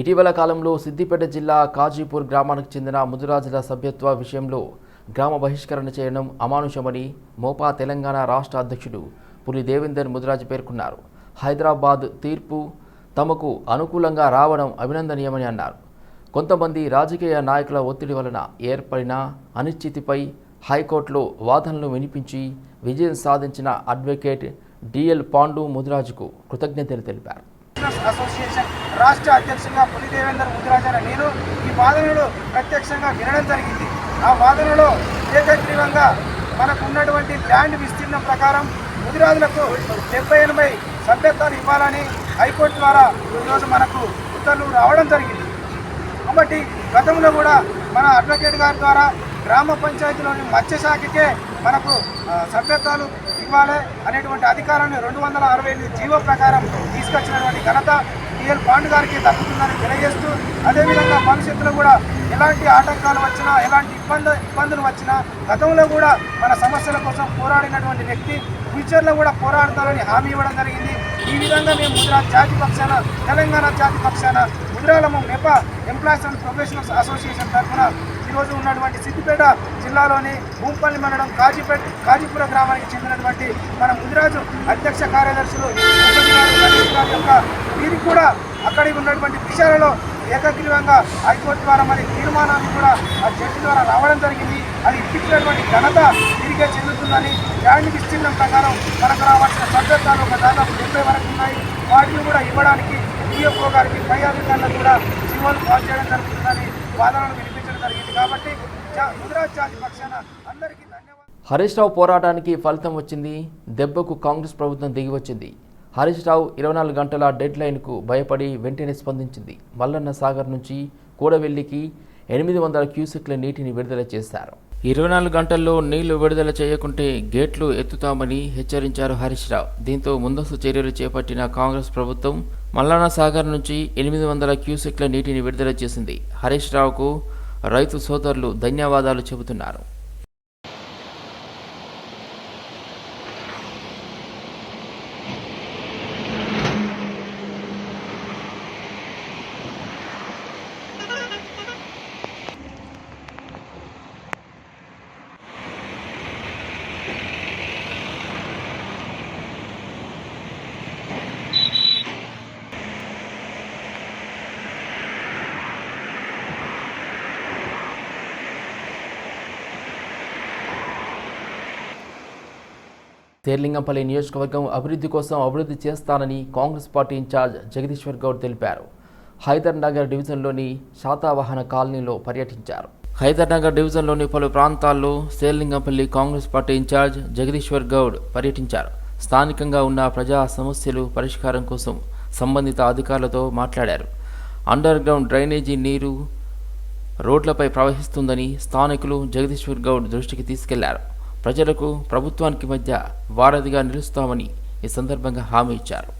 ఇటీవల కాలంలో సిద్దిపేట జిల్లా కాజీపూర్ గ్రామానికి చెందిన ముదిరాజుల సభ్యత్వ విషయంలో గ్రామ బహిష్కరణ చేయడం అమానుషమని మోపా తెలంగాణ రాష్ట్ర అధ్యక్షుడు పులి దేవేందర్ ముదిరాజు పేర్కొన్నారు. హైదరాబాద్ తీర్పు తమకు అనుకూలంగా రావడం అభినందనీయమని అన్నారు. కొంతమంది రాజకీయ నాయకుల ఒత్తిడి వలన ఏర్పడిన అనిశ్చితిపై హైకోర్టులో వాదనలు వినిపించి విజయం సాధించిన అడ్వకేట్ డిఎల్ పాండు ముదిరాజుకు కృతజ్ఞతలు తెలిపారు. బిజినెస్ అసోసియేషన్ రాష్ట్ర అధ్యక్షుడిగా పులిదేవేందర్ ముదిరాజన నేను ఈ వాదనలు ప్రత్యక్షంగా వినడం జరిగింది. ఆ వాదనలో ఏకగ్రీవంగా మనకు ఉన్నటువంటి ల్యాండ్ విస్తీర్ణం ప్రకారం ముదిరాజులకు డెబ్బై ఎనభై సభ్యత్వాలు ఇవ్వాలని హైకోర్టు ద్వారా ఈరోజు మనకు ఉత్తర్వులు రావడం జరిగింది. కాబట్టి గతంలో కూడా మన అడ్వకేట్ గారి ద్వారా గ్రామ పంచాయతీలోని మత్స్య శాఖకే మనకు సభ్యత్వాలు ఇవ్వాలి అనేటువంటి అధికారాన్ని రెండు వందల అరవై ఎనిమిది జీవో ప్రకారం తీసుకొచ్చినటువంటి ఘనత డిఎల్ పాండు గారికి దక్కుతుందని తెలియజేస్తూ అదేవిధంగా భవిష్యత్తులో కూడా ఎలాంటి ఆటంకాలు వచ్చినా ఎలాంటి ఇబ్బంది ఇబ్బందులు వచ్చినా గతంలో కూడా మన సమస్యల కోసం పోరాడినటువంటి వ్యక్తి ఫ్యూచర్లో కూడా పోరాడతారని హామీ ఇవ్వడం జరిగింది. ఈ విధంగా మేము గుజరాత్ జాతి పక్షాన తెలంగాణ జాతి పక్షాన ముద్రాలము నెప ఎంప్లాయీస్ అండ్ ప్రొఫెషనల్స్ అసోసియేషన్ తరఫున ఈరోజు ఉన్నటువంటి సిద్దిపేట జిల్లాలోని భూంపల్లి మండలం కాజీపేట కాజీపుర గ్రామానికి చెందినటువంటి మన ముదిరాజు అధ్యక్ష కార్యదర్శులు యొక్క వీరికి కూడా అక్కడికి ఉన్నటువంటి విషయాలలో ఏకగ్రీవంగా హైకోర్టు ద్వారా మరి తీర్మానాన్ని కూడా ఆ జడ్జి ద్వారా రావడం జరిగింది. అది ఇప్పించినటువంటి ఘనత తిరిగే చెందుతుందని గ్రాండ్ విస్తీర్ణం ప్రకారం మనకు రావాల్సిన సభ్యత్వాలు ఒక దాదాపు డెబ్బై వరకు ఉన్నాయి. వాటిని కూడా ఇవ్వడానికి డిఎఫ్ఓ గారికి పై అధికారులకు కూడా జీవోలు పాస్ చేయడం జరుగుతుందని వాదనలు వినిపి కాబట్టి జా- గుజరాత్ జాతి పక్షాన అందరికీ ధన్యవాదాలు. హరీష్ రావు పోరాటానికి ఫలితం వచ్చింది దెబ్బకు కాంగ్రెస్ ప్రభుత్వం దిగివచ్చింది హరీష్ రావు ఇరవై నాలుగు గంటల డెడ్ లైన్కు భయపడి వెంటనే స్పందించింది. మల్లన్న సాగర్ నుంచి కూడవెల్లికి ఎనిమిది వందల క్యూసెక్ల నీటిని విడుదల చేశారు. ఇరవై నాలుగు గంటల్లో నీళ్ళు విడుదల చేయకుంటే గేట్లు ఎత్తుతామని హెచ్చరించారు హరీష్ రావు. దీంతో ముందస్తు చర్యలు చేపట్టిన కాంగ్రెస్ ప్రభుత్వం మల్లన్న సాగర్ నుంచి ఎనిమిది వందల క్యూసెక్ల నీటిని విడుదల చేసింది. హరీష్ రావుకు రైతు సోదరులు ధన్యవాదాలు చెబుతున్నారు. తేర్లింగంపల్లి నియోజకవర్గం అభివృద్ధి కోసం అభివృద్ధి చేస్తానని Congress party in charge Jagadishwar Goud తెలిపారు. హైదర్ నగర్ డివిజన్లోని శాతావాహన కాలనీలో పర్యటించారు. హైదర్నగర్ డివిజన్లోని పలు ప్రాంతాల్లో Serilingampally Congress party in charge Jagadishwar Goud పర్యటించారు. స్థానికంగా ఉన్న ప్రజా సమస్యలు పరిష్కారం కోసం సంబంధిత అధికారులతో మాట్లాడారు. అండర్ గ్రౌండ్ డ్రైనేజీ నీరు రోడ్లపై ప్రవహిస్తుందని స్థానికులు జగదీశ్వర్ గౌడ్ దృష్టికి తీసుకెళ్ళారు. ప్రజలకు ప్రభుత్వానికి మధ్య వారధిగా నిలుస్తామని ఈ సందర్భంగా హామీ ఇచ్చారు.